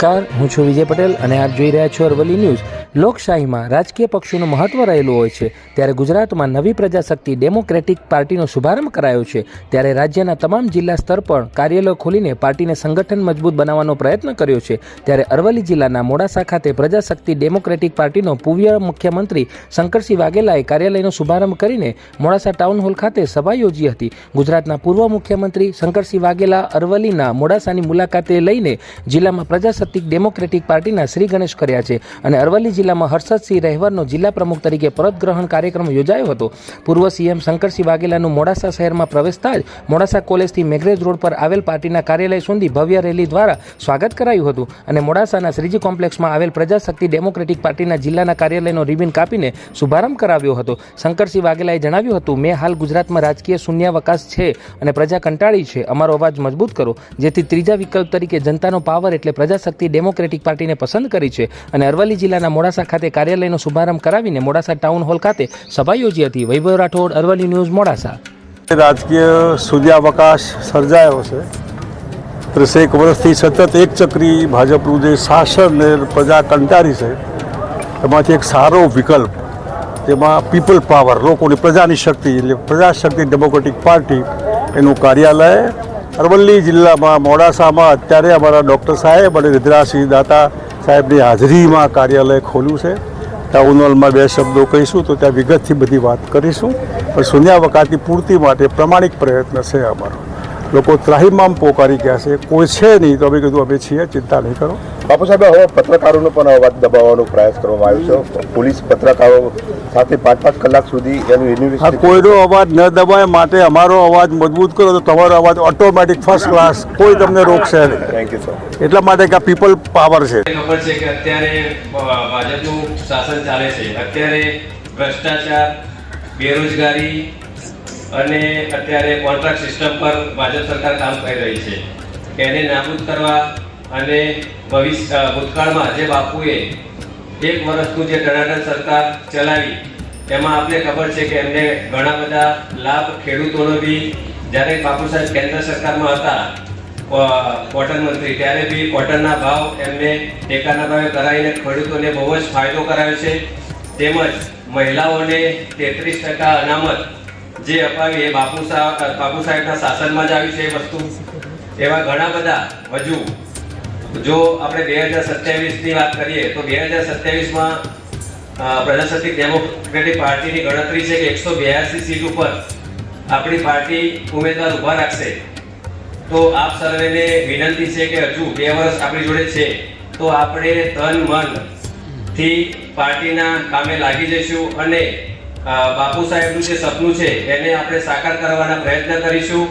નમસ્કાર હું છું વિજય પટેલ અને આપ જોઈ રહ્યા છો અરવલ્લી ન્યૂઝ. લોકશાહીમાં રાજકીય પક્ષોનું મહત્વ રહેલું હોય છે. ત્યારે ગુજરાતમાં નવી પ્રજાશક્તિ ડેમોક્રેટિક પાર્ટીનો શુભારંભ કરાયો છે. ત્યારે રાજ્યના તમામ જિલ્લા સ્તર પર કાર્યાલય ખોલીને પાર્ટીને સંગઠન મજબૂત બનાવવાનો પ્રયત્ન કર્યો છે. ત્યારે અરવલ્લી જિલ્લાના મોડાસા ખાતે પ્રજાશક્તિ ડેમોક્રેટિક પાર્ટીનો પૂર્વ મુખ્યમંત્રી શંકરસિંહ વાઘેલાએ કાર્યાલયનો શુભારંભ કરીને મોડાસા ટાઉન હોલ ખાતે સભા યોજી હતી. ગુજરાતના પૂર્વ મુખ્યમંત્રી શંકરસિંહ વાઘેલા અરવલ્લીના મોડાસાની મુલાકાતે લઈને જિલ્લામાં પ્રજાશક્તિ ડેમોક્રેટિક પાર્ટીના શ્રી ગણેશ કર્યા છે. અને અરવલ્લી જિલ્લામાં હર્ષદસિંહ રહેવરનો જિલ્લા પ્રમુખ તરીકે પરત ગ્રહણ કાર્યક્રમ યોજાયો હતો. પૂર્વ સીએમ શંકરસિંહ વાઘેલાનું મોડાસા શહેરમાં પ્રવેશતા જ મોડાસા કોલેજથી મેઘરેજ રોડ પર આવેલ પાર્ટીના કાર્યાલય સુધી ભવ્ય રેલી દ્વારા સ્વાગત કરાયું હતું અને મોડાસાના શ્રીજી કોમ્પ્લેક્સમાં આવેલ પ્રજાશક્તિ ડેમોક્રેટિક પાર્ટીના જિલ્લાના કાર્યાલયનો રિબિન કાપીને શુભારંભ કરાવ્યો હતો. શંકરસિંહ વાઘેલાએ જણાવ્યું હતું, મેં હાલ ગુજરાતમાં રાજકીય શૂન્યાવકાશ છે અને પ્રજા કંટાળી છે. અમારો અવાજ મજબૂત કરો. જેથી ત્રીજા વિકલ્પ તરીકે જનતાનો પાવર એટલે પ્રજાશક્તિ ડેમોક્રેટિક પાર્ટીને પસંદ કરી છે. અને અરવલ્લી જિલ્લાના મોડાસા ખાતે કાર્યાલયનો શુભારંભ કરાવીને મોડાસા ટાઉન હોલ ખાતે સભા યોજી હતી. વૈભવ રાઠોડ, અરવલ્લી ન્યૂઝ, મોડાસા. રાજકીય સૂર્યાવકાશ સર્જાયો છે. ત્રીસેક વર્ષથી સતત એક ચક્રી ભાજપનું જે શાસન ને પ્રજા કંટાળી છે, એમાંથી એક સારો વિકલ્પ, જેમાં પીપલ પાવર, લોકોની પ્રજાની શક્તિ, એટલે પ્રજાશક્તિ ડેમોક્રેટિક પાર્ટી, એનું કાર્યાલય અરવલ્લી જિલ્લામાં મોડાસામાં. અત્યારે અમારા ડૉક્ટર સાહેબ અને રુદ્રાસિંહ દાતા સાહેબની હાજરીમાં કાર્યાલય ખોલ્યું છે. ટાઉન હોલમાં બે શબ્દો કહીશું તો ત્યાં વિગતથી બધી વાત કરીશું. પણ શૂન્યાવકાશની પૂર્તિ માટે પ્રમાણિક પ્રયત્ન છે અમારો. લોકો ત્રાહીમામ પોકારી ગયા છે. કોઈ છે નહીં તો અમે કીધું અમે છીએ ચિંતા નહીં કરો. બાપુ સાહેબ હવે પત્રકારોનો પણ અવાજ દબાવવાનો પ્રયાસ કરવામાં આવ્યો છે. પોલીસ પત્રકારો સાથે પાંચ પાંચ કલાક સુધી એનું આ યુનિવર્સિટી કોઈનો અવાજ ન દબાય માટે અમારો અવાજ મજબૂત કરો તો તમારો અવાજ ઓટોમેટિક ફર્સ્ટ ક્લાસ કોઈ તમને રોકશે નહીં. થેન્ક યુ સર એટલા માટે કે આ પીપલ પાવર છે. ખબર છે કે અત્યારે ભાજપનું શાસન ચાલે છે. અત્યારે ભ્રષ્ટાચાર બેરોજગારી અને અત્યારે કોન્ટ્રાક્ટ સિસ્ટમ પર ભાજપ સરકાર કામ કરી રહી છે એને નાબૂદ કરવા અને ભવિષ્ય ભૂતકાળમાં જે બાપુએ એક વર્ષનું જે ટનાટન સરકાર ચલાવી, એમાં આપને ખબર છે કે એમને ઘણા બધા લાભ ખેડૂતોનો બી જ્યારે બાપુ સાહેબ કેન્દ્ર સરકારમાં હતા કોટન મંત્રી, ત્યારે બી કોટનના ભાવ એમને ટેકાના ભાવે કરાવીને ખેડૂતોને બહુ જ ફાયદો કરાવ્યો છે. તેમજ મહિલાઓને તેત્રીસ ટકા અનામત જે અપાવી એ બાપુ સાહેબ બાપુ સાહેબના શાસનમાં જ આવી છે એ વસ્તુ. એવા ઘણા બધા હજુ જો આપણે બે હજાર સત્યાવીસની વાત કરીએ, તો બે હજાર સત્યાવીસમાં પ્રજાસત્તાક ડેમોક્રેટિક પાર્ટીની ગણતરી છે કે એકસો બ્યાસી સીટ ઉપર આપણી પાર્ટી ઉમેદવાર ઊભા રાખશે. તો આપ સર્વેને વિનંતી છે કે હજુ બે વર્ષ આપણી જોડે છે, તો આપણે તન મનથી પાર્ટીના કામે લાગી જઈશું અને બાપુ સાહેબનું જે સપનું છે એને આપણે સાકાર કરવાના પ્રયત્ન કરીશું.